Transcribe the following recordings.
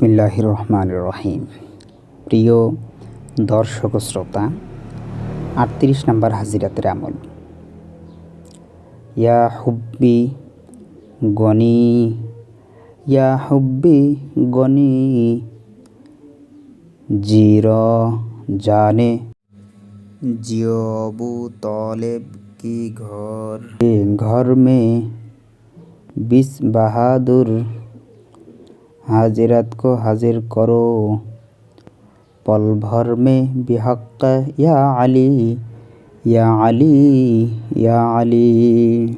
বিসমিল্লাহ রহমান রহিম প্রিয় দর্শক শ্রোতা, আটত্রিশ নম্বর হাজিরাতের আমল। ইয়া হুব্বি গনি, ইয়া হুব্বি গনি, জির জানে। জিয়বু তলেব কি ঘর? ঘর মে বিস বাহাদুর हाजिरत को हाजिर करो पल भर में बिहक या अली या अली या अली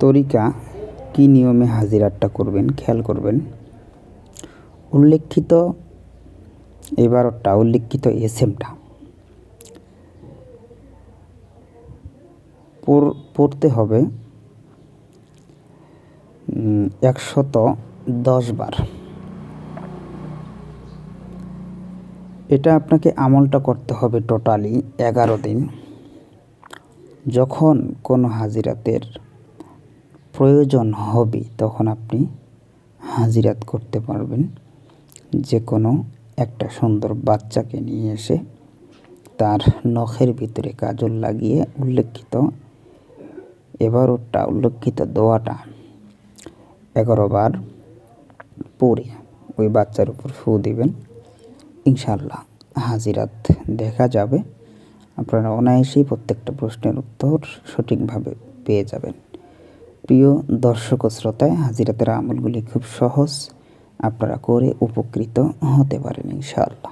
तरीका কি নিয়মে হাজিরাতটা করবেন? খেয়াল করবেন। উল্লেখিত এবারটা, উল্লেখিত এসএমটা। পড়তে হবে একশত দশ বার। এটা আপনাকে আমলটা করতে হবে টোটালি এগারো দিন। যখন কোনো হাজিরাতের প্রয়োজন হবে, তখন আপনি হাজিরাত করতে পারবেন। যে কোনো একটা সুন্দর বাচ্চাকে নিয়ে এসে তার নখের ভিতরে কাজল লাগিয়ে উল্লেখিত এবার এবারোটা উল্লেখিত দোয়াটা এগারো বার পরে ওই বাচ্চার উপর ফু দিবেন। ইনশাল্লাহ হাজিরাত দেখা যাবে। আপনারা অনায়াসেই প্রত্যেকটা প্রশ্নের উত্তর সঠিকভাবে পেয়ে যাবেন। প্রিয় দর্শক শ্রোতায় হাজিরাতের আমলগুলি খুব সহজ আপনারা করে উপকৃত হতে পারেন ইনশাআল্লাহ।